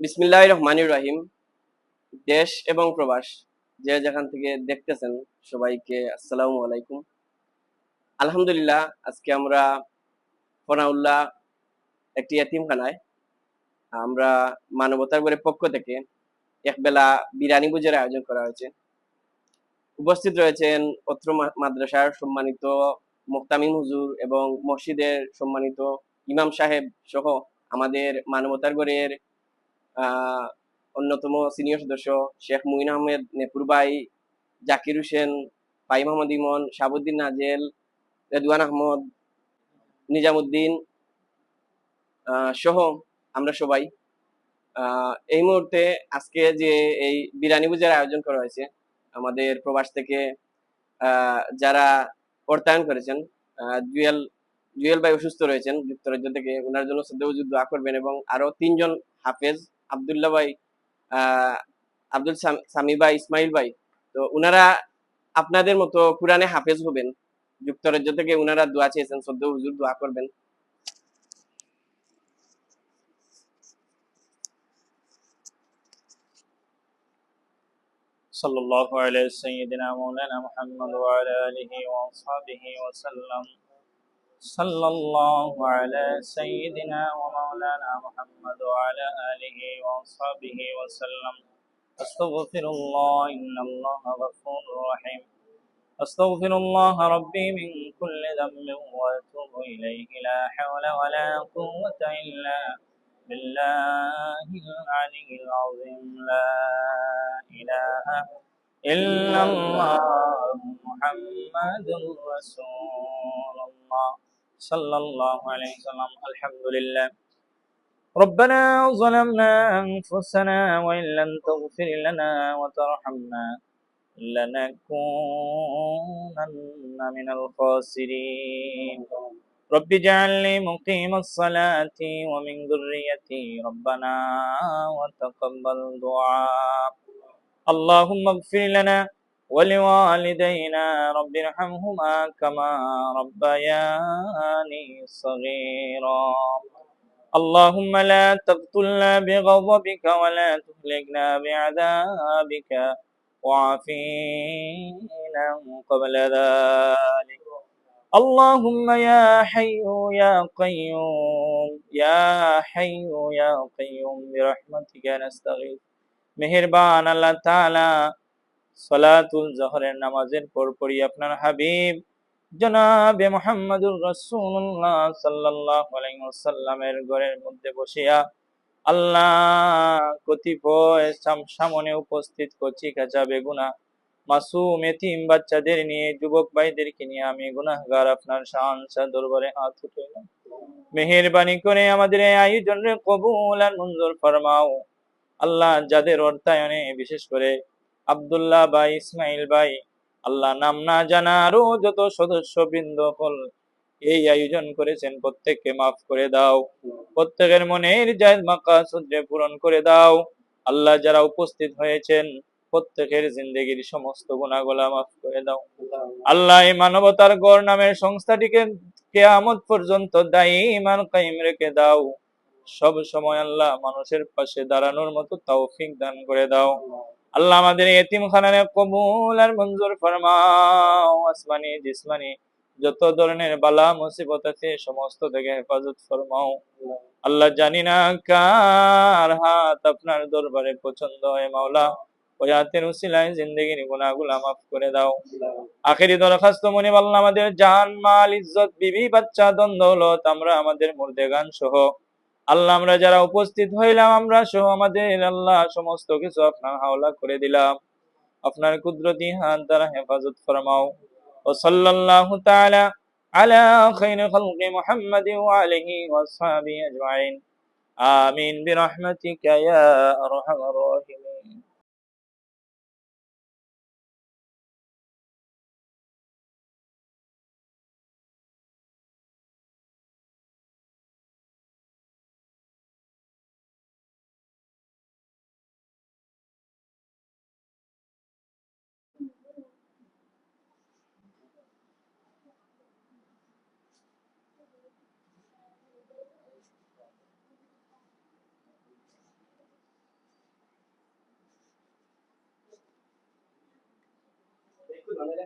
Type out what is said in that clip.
বিসমিল্লাহ রহমানির রাহিম দেশ এবং প্রবাস, যে যেখান থেকে দেখতেছেন সবাইকে আসসালামু আলাইকুম। আলহামদুলিল্লাহ, আজকে আমরা ফনাউল্লাহ একটি এতিমখানায়, আমরা মানবতার গড়ের পক্ষ থেকে একবেলা বিরিয়ানি ভোজের আয়োজন করা হয়েছে। উপস্থিত রয়েছেন অত্র মাদ্রাসার সম্মানিত মুক্তামিম হুজুর এবং মসজিদের সম্মানিত ইমাম সাহেব সহ আমাদের মানবতার গড়ের অন্যতম সিনিয়র সদস্য শেখ মুইন আহমেদ, নেপুর ভাই জাকির হোসেন পাই মোহাম্মদ ইমন, শাহাবুদ্দিন নাজেল, রেদওয়ান আহমদ, নিজামুদ্দিন সহ আমরা সবাই। এই মুহূর্তে আজকে যে এই বিরিয়ানি পূজার আয়োজন করা হয়েছে, আমাদের প্রবাস থেকে যারা অর্থায়ন করেছেন জুয়েল জুয়েল ভাই অসুস্থ রয়েছেন, যুক্তরাজ্য থেকে ওনার জন্য শ্রদ্ধা দোয়া করবেন এবং আরও তিনজন হাফেজ আবদুল্লাহ ভাই আহ, আব্দুল সাম- সামি ভাই ইসমাইল ভাই তো ওনারা আপনাদের মতো কোরআনে হাফেজ হবেন যুক্তরাজ্য থেকে ওনারা দোয়া চেয়েছেন শ্রদ্ধা হুজুর দোয়া করবেন صلى الله على سيدنا مولانا محمد وعلى آله وأصحابه وسلم صلى الله على سيدنا ومولانا محمد وعلى آله وأصحابه وسلم. أستغفر الله إن الله غفور رحيم. أستغفر الله ربي من كل ذنب وأتوب إليه. لا حول ولا قوة إلا بالله العلي العظيم. لا إله إلا الله محمد رسول الله. صلى الله عليه وسلم الحمد لله ربنا ظلمنا أنفسنا وإن لم تغفر لنا وترحمنا لنكونن من الخاسرين. رب اجعلني مقيم الصلاة ومن ذريتي ربنا وتقبل دعاء. اللهم اغفر لنا ولوالدينا رب ارحمهما كما ربياني صغيرا. اللهم لا تقتلنا بغضبك ولا تهلكنا بعذابك وعافينا قبل ذلك. اللهم يا حي يا قيوم يا حي يا قيوم برحمتك نستغيث. مهربان الله تعالى সলাতুল জহরের নামাজের পর পরই আপনার হাবিব জনাবে মুহাম্মদুর রাসূলুল্লাহ সাল্লাল্লাহু আলাইহি ওয়াসাল্লামের ঘরের মধ্যে বসিয়া আল্লাহ কতিপয় সামনে উপস্থিত কচি কাঁচা বেগুনা, মাসুম এতিম বাচ্চাদের নিয়ে, যুবক ভাইদেরকে নিয়ে আমি গুনাহগার আপনার শাহানশা দরবারে হাত উঠাইলাম। মেহেরবানি করে আমাদের এই আয়োজনের কবুল আর মঞ্জুর ফরমাও। আল্লাহ যাদের অর্থায়নে, বিশেষ করে আব্দুল্লাহ ভাই ইসমাইল ভাই আল্লাহ নাম না জানা আরও যত সদস্য বৃন্দ হল এই আয়োজন করেছেন প্রত্যেককে মাফ করে দাও, প্রত্যেকের মনের জায়দ মাকা সূত্রে পূরণ করে দাও, আল্লাহ যারা উপস্থিত হয়েছেন প্রত্যেকের জিন্দগির সমস্ত গুণাগুলা মাফ করে দাও, আল্লাহ এই মানবতার গড় নামের সংস্থাটিকে কেয়ামত পর্যন্ত দায়ী ইমান কায়েম রেখে দাও, সব সময় আল্লাহ মানুষের পাশে দাঁড়ানোর মতো তৌফিক দান করে দাও আল্লাহ আমাদের এতিম খানানে কবুল আর মঞ্জুর ফরমাও। আসমানি, জিসমানি, যত ধরনের বালা, মুসিবত আছে, সমস্ত থেকে হেফাজত ফরমাও। আল্লাহ জানি না কার হাত আপনার দরবারে পছন্দ হয়, মাওলা। ওই হাতের উসিলায় জিন্দগির গুনাহগুলা মাফ করে দাও। আখেরি দরখাস্ত মনে আল্লাহ আমাদের জান, মাল, ইজ্জত, বিবি, বাচ্চা দ্বন্দ্বলত আমরা আমাদের মুর্দেগান সহ আল্লাহ, আমরা যারা উপস্থিত হইলাম, আমরা সহ আমাদের আল্লাহ সমস্ত কিছু আপনার হাওলা করে দিলাম। আপনার কুদরতি হাত দ্বারা হেফাজত ফরমাও। ও সাল্লাল্লাহু তাআলা আলা খাইর খালকি মুহাম্মাদি ওয়া আলিহি ওয়া আসহাবিহি আজমাইন। আমিন বিরহমাতিকা ইয়া আরহামার রাহিমিন। মানে